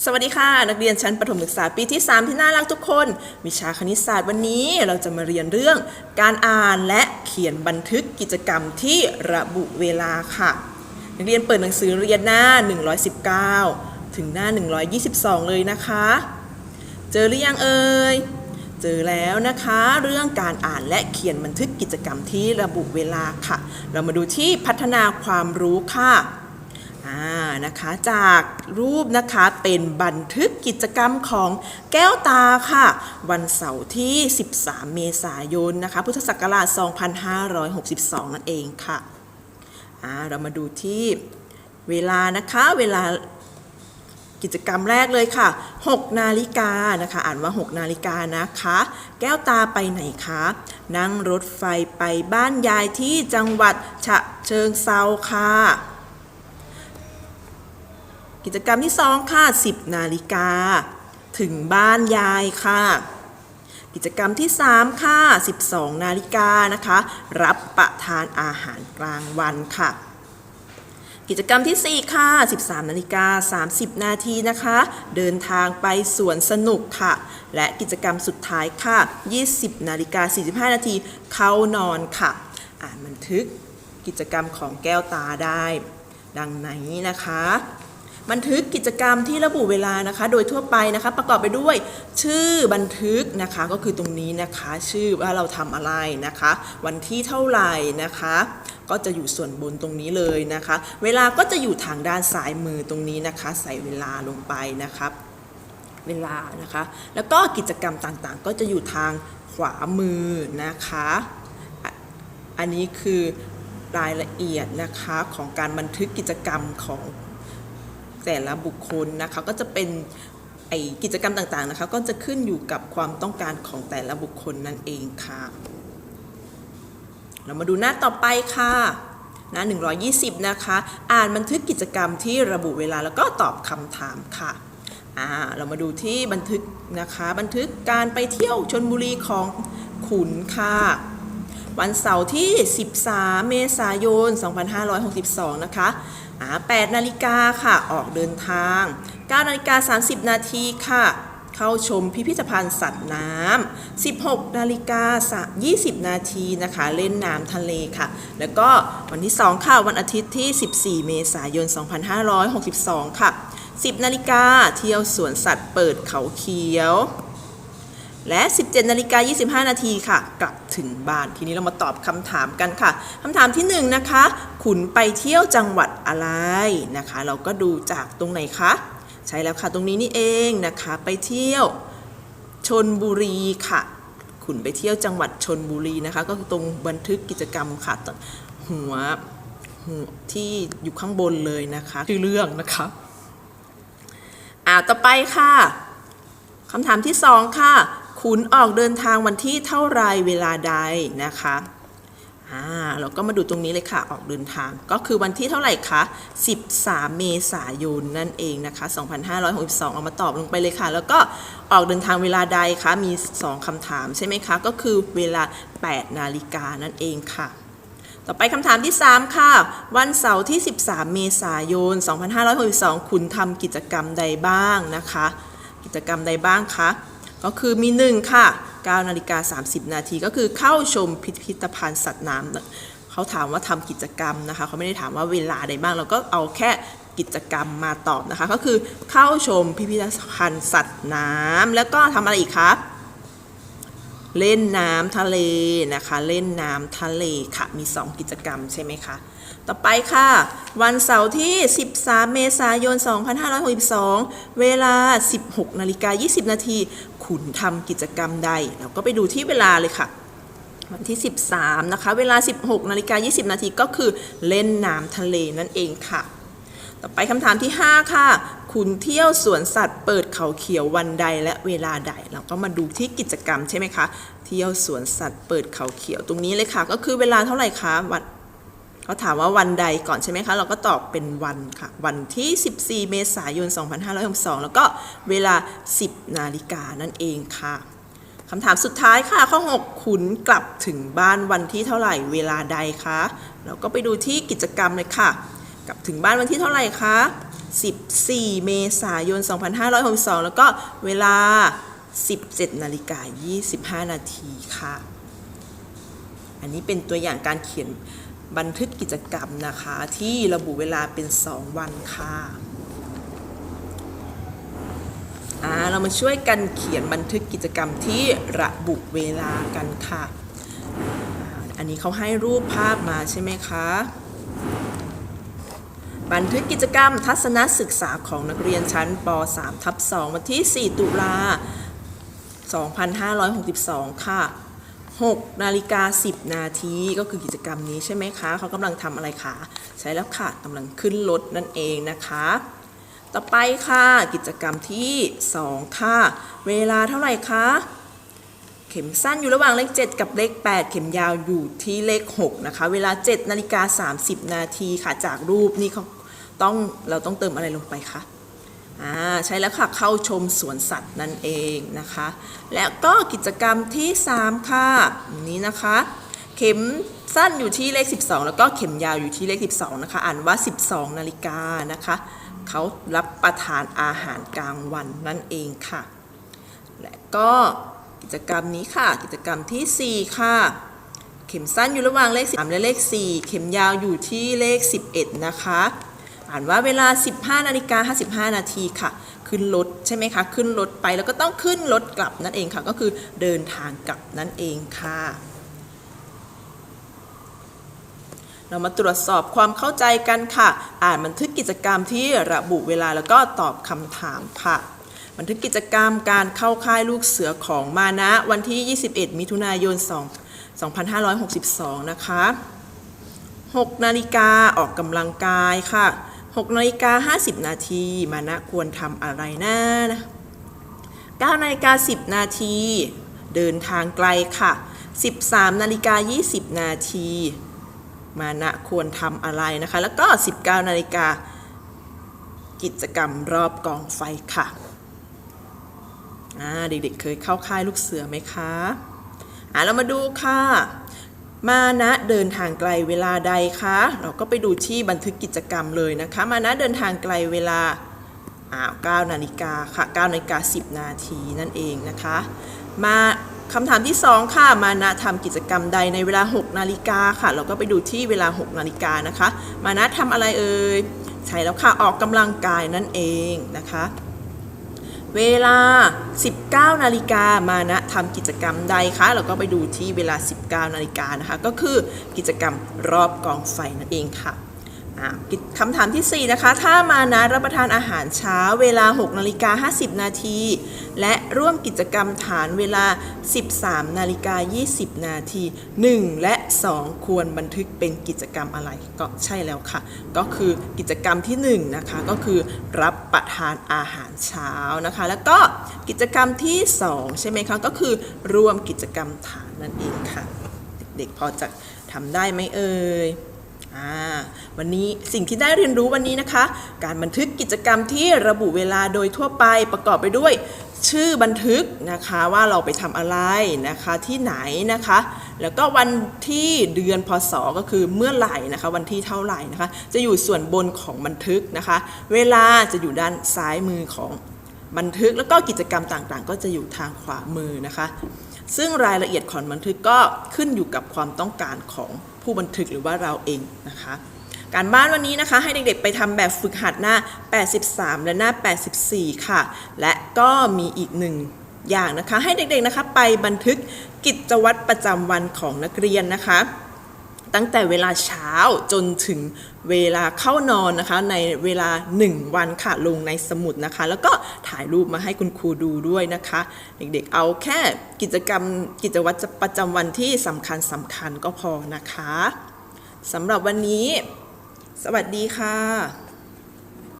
สวัสดีค่ะ นักเรียนชั้นประถมศึกษาปีที่ 3 ที่น่ารักทุกคน วิชาคณิตศาสตร์วันนี้เราจะมาเรียนเรื่อง การอ่านและเขียนบันทึกกิจกรรมที่ระบุเวลาค่ะ นักเรียนเปิดหนังสือเรียนหน้า 119 ถึงหน้า 122 เลยนะคะ เจอหรือยังเอ่ยเจอแล้วนะคะ เรื่องการอ่านและเขียนบันทึกกิจกรรมที่ระบุเวลาค่ะ เรามาดูที่พัฒนาความรู้ค่ะ อ่านะคะจากรูปนะคะเป็นบันทึกกิจกรรมของแก้วตาค่ะ วันเสาร์ที่ 13 เมษายนนะคะ พุทธศักราช 2562 นั่นเองค่ะอ่าเรามาดูที่เวลานะคะเวลากิจกรรมแรกเลยค่ะ 6 นาฬิกานะคะ อ่านว่า 6 นาฬิกานะคะ แก้วตาไปไหนคะ นั่งรถไฟไปบ้านยายที่จังหวัดฉะเชิงเซาค่ะ กิจกรรมที่ 2 ค่ะ 10 นาฬิกา ถึงบ้านยายค่ะ กิจกรรมที่ 3 ค่ะ 12 นาฬิกานะคะ รับประทานอาหารกลางวันค่ะ กิจกรรมที่ 4 ค่ะ 13 นาฬิกา 30 นาทีนะคะ เดินทางไปสวนสนุกค่ะ และกิจกรรมสุดท้ายค่ะ 20 นาฬิกา 45 นาทีเข้านอนค่ะ อ่านบันทึกกิจกรรมของแก้วตาได้ ดังนี้นะคะ บันทึกกิจกรรมที่ระบุเวลานะคะ โดยทั่วไปนะคะ ประกอบไปด้วยชื่อบันทึกนะคะ ก็คือตรงนี้นะคะ ชื่อว่าเราทำอะไรนะคะ วันที่เท่าไหร่นะคะ ก็จะอยู่ส่วนบนตรงนี้เลยนะคะ เวลาก็จะอยู่ทางด้านซ้ายมือตรงนี้นะคะ ใส่เวลาลงไปนะครับ เวลานะคะ แล้วก็กิจกรรมต่างๆ ก็จะอยู่ทางขวามือนะคะอะอันนี้คือรายละเอียดนะคะของการบันทึกกิจกรรมของ แต่ละบุคคลนะคะก็จะเป็นไอกิจกรรมต่างๆนะคะก็จะขึ้นอยู่กับความต้องการของแต่ละบุคคลนั่นเองค่ะ เรามาดูหน้าต่อไปค่ะหน้า120 นะคะ อ่านบันทึกกิจกรรมที่ระบุเวลาแล้วก็ตอบคำถามค่ะอ่าเรามาดูที่บันทึกนะคะ บันทึกการไปเที่ยวชนบุรีของขุนค่ะวันเสาร์ที่ 13 เมษายน 2562 นะคะอ่า 8นาฬิกาค่ะ ออกเดินทาง 9นาฬิกา30 นาทีค่ะ เข้าชมพิพิธภัณฑ์สัตว์น้ำ 16นาฬิกา20 นาทีนะคะ เล่นน้ำทะเลค่ะ แล้วก็วันที่ 2 ค่ะ วันอาทิตย์ที่ 14 เมษายน 2562 ค่ะ 10นาฬิกาเที่ยวสวนสัตว์เปิดเขาเขียว และ 17นาฬิกา25 นาทีค่ะ กลับถึงบ้านทีนี้เรามาตอบคำถามกันค่ะคำถามที่1นะคะขุนไปเที่ยวจังหวัดอะไรนะคะ เราก็ดูจากตรงไหนคะใช่แล้วค่ะตรงนี้นี่เองนะคะ ไปเที่ยวชนบุรีค่ะขุนไปเที่ยวจังหวัดชนบุรีนะคะ ก็คือตรงบันทึกกิจกรรมค่ะหัวหัวที่อยู่ข้างบนเลยนะคะชื่อเรื่องนะคะอ่าต่อไปค่ะคำถามที่2ค่ะ ขุนออกเดินทางวันที่เท่าไรเวลาใดนะคะอ่าเราก็มาดูตรงนี้เลยค่ะออกเดินทางก็คือวันที่เท่าไหร่คะ 13 เมษายนนั่นเองนะคะ 2562 เอามาตอบลงไปเลยค่ะ แล้วก็ออกเดินทางเวลาใดคะ มี 2คำถามใช่ไหมคะ ก็คือเวลา 8 นาฬิกานั่นเองค่ะ ต่อไปคำถามที่ 3 ค่ะ วันเสาร์ที่ 13 เมษายน 2562 คุณทำกิจกรรมใดบ้างนะคะ กิจกรรมใดบ้างคะ ก็คือมี 1 ค่ะ9นาฬิกา30 นาทีก็คือเข้าชมพิพิธภัณฑ์สัตว์น้ำเขาถามว่าทำกิจกรรมนะคะเขาไม่ได้ถามว่าเวลาใดบ้างเราก็เอาแค่กิจกรรมมาตอบนะคะ ก็คือเข้าชมพิพิธภัณฑ์สัตว์น้ำแล้วก็ทำอะไรอีกครับ เล่นน้ำทะเลนะคะ เล่นน้ำทะเลค่ะ มี 2 กิจกรรมใช่ไหมคะ ต่อไปค่ะ วันเสาร์ที่ 13 เมษายน 2562 เวลา 16นาฬิกา20 นาที คุณทำกิจกรรมใด เราก็ไปดูที่เวลาเลยค่ะ วันที่ 13 นะคะ เวลา 16นาฬิกา20 นาทีก็คือเล่นน้ำทะเลนั่นเองค่ะ ต่อไปคำถามที่ 5 ค่ะ คุณเที่ยวสวนสัตว์เปิดเขาเขียววันใดและเวลาใด เราก็มาดูที่กิจกรรมใช่ไหมคะ เที่ยวสวนสัตว์เปิดเขาเขียวตรงนี้เลยค่ะ ก็คือเวลาเท่าไหร่คะวันเขาถามว่าวันใดก่อนใช่ไหมคะ เราก็ตอบเป็นวันค่ะ วันที่ 14 เมษายน 2562 แล้วก็เวลา 10 นาฬิกานั่นเองค่ะคำถามสุดท้ายค่ะ ข้อ6คุณกลับถึงบ้านวันที่เท่าไหร่เวลาใดคะ เราก็ไปดูที่กิจกรรมเลยค่ะ กลับถึงบ้านวันที่เท่าไหร่คะ 14 เมษายน 2562 แล้วก็เวลา 17 นาฬิกา 25 นาทีค่ะ อันนี้เป็นตัวอย่างการเขียนบันทึกกิจกรรมนะคะ ที่ระบุเวลาเป็น 2 วันค่ะอ่าเรามาช่วยกันเขียนบันทึกกิจกรรมที่ระบุเวลากันค่ะ อันนี้เขาให้รูปภาพมาใช่ไหมคะ บันทึกกิจกรรมทัศนศึกษาของนักเรียนชั้นป .3 ทับ2วันที่ 4 ตุลา 2562 ค่ะ 6 นาฬิกา 10 นาทีก็คือกิจกรรมนี้ใช่ไหมคะ เขากำลังทำอะไรคะ ใช้แล้วค่ะกำลังขึ้นรถนั่นเองนะคะ ต่อไปค่ะกิจกรรมที่ 2 ค่ะ เวลาเท่าไหร่คะเข็มสั้นอยู่ระหว่างเลข 7 กับเลข 8 เข็มยาวอยู่ที่เลข 6 นะคะ เวลา 7 นาฬิกา 30 นาทีค่ะ จากรูปนี่เขา ต้องเราต้องเติมอะไรลงไปคะอ่าใช้แล้วค่ะเข้าชมสวนสัตว์นั่นเองนะคะ และก็กิจกรรมที่ 3 ค่ะนี้นะคะ เข็มสั้นอยู่ที่เลข 12 แล้วก็เข็มยาวอยู่ที่เลข 12 นะคะ อ่านว่า 12 นาฬิกานะคะ เขารับประทานอาหารกลางวันนั่นเองค่ะ และก็กิจกรรมนี้ค่ะ กิจกรรมทีสี่4 ค่ะ เข็มสั้นอยู่ระหว่างเลข 3 และเลข 4 เข็มยาวอยู่ที่เลข 11 นะคะ อ่านว่าเวลา 15นาฬิกา55 นาทีค่ะ ขึ้นรถใช่ไหมคะ ขึ้นรถไปแล้วก็ต้องขึ้นรถกลับนั่นเองค่ะ ก็คือเดินทางกลับนั่นเองค่ะ เรามาตรวจสอบความเข้าใจกันค่ะ อ่านบันทึกกิจกรรมที่ระบุเวลาแล้วก็ตอบคำถามค่ะบันทึกกิจกรรมการเข้าค่ายลูกเสือของมานะวันที่ 21 มิถุนายน2 2562 นะคะ 6 นาฬิกาออกกำลังกายค่ะ 6นาฬิกา50 นาทีมานะควรทำอะไรนะ9นาฬิกา10 นาที เดินทางไกลค่ะ 13นาฬิกา20 นาที มานะควรทำอะไรนะคะ แล้วก็ 19นาฬิกากิจกรรมรอบกองไฟค่ะเด็กๆเคยเข้าค่ายลูกเสือไหมคะอ่าเรามาดูค่ะ มานะเดินทางไกลเวลาใดคะ เราก็ไปดูที่บันทึกกิจกรรมเลยนะคะ มานะเดินทางไกลเวลาอ้าว9นาฬิกาค่ะ9นาฬิกา10 นาทีนั่นเองนะคะ มาคำถามที่ 2 ค่ะ มานะทำกิจกรรมใดในเวลา 6 นาฬิกาค่ะ เราก็ไปดูที่เวลา 6 นาฬิกานะคะ มานะทำอะไรเอ่ย ใช่แล้วค่ะ ออกกำลังกายนั่นเองนะคะ เวลา 19 นาฬิกามานะทำกิจกรรมใดคะเราก็ไปดูที่เวลา 19 นาฬิกานะคะ ก็คือกิจกรรมรอบกองไฟนั่นเองค่ะ คำถามทีสี่ 4 นะคะ ถ้ามานะรับประทานอาหารเช้าเวลา 6นาฬิกา50 นาที และร่วมกิจกรรมฐานเวลา 13นาฬิกา20 นาที 1 และ 2 ควรบันทึกเป็นกิจกรรมอะไร ก็ใช่แล้วค่ะ ก็คือกิจกรรมที่ 1 นะคะ ก็คือรับประทานอาหารเช้านะคะ แล้วก็กิจกรรมที่ 2 ใช่ไหมคะ ก็คือร่วมกิจกรรมฐานนั่นเองค่ะ เด็กๆพอจะทำได้ไหมเอ่ย วันนี้สิ่งที่ได้เรียนรู้วันนี้นะคะ การบันทึกกิจกรรมที่ระบุเวลาโดยทั่วไปประกอบไปด้วย ชื่อบันทึกนะคะว่าเราไปทำอะไรนะคะที่ไหนนะคะ แล้วก็วันที่เดือนพศก็คือเมื่อไหร่นะคะ วันที่เท่าไหร่นะคะ จะอยู่ส่วนบนของบันทึกนะคะ เวลาจะอยู่ด้านซ้ายมือของบันทึกแล้วก็กิจกรรมต่างๆ ก็จะอยู่ทางขวามือนะคะ ซึ่งรายละเอียดของบันทึกก็ขึ้นอยู่กับความต้องการของผู้บันทึกหรือว่าเราเองนะคะ การบ้านวันนี้นะคะให้เด็กๆไปทำแบบฝึกหัดหน้า 83 และหน้า 84 ค่ะ และก็มีอีกหนึ่งอย่างนะคะ ให้เด็กๆนะคะไปบันทึกกิจวัตรประจำวันของนักเรียนนะคะ ตั้งแต่เวลาเช้าจนถึงเวลาเข้านอนนะคะ ในเวลา 1 วันค่ะลงในสมุดนะคะ แล้วก็ถ่ายรูปมาให้คุณครูดูด้วยนะคะ เด็กๆเอาแค่กิจกรรมกิจวัตรประจำวันที่สำคัญสำคัญก็พอนะคะสำหรับวันนี้ สวัสดีค่ะ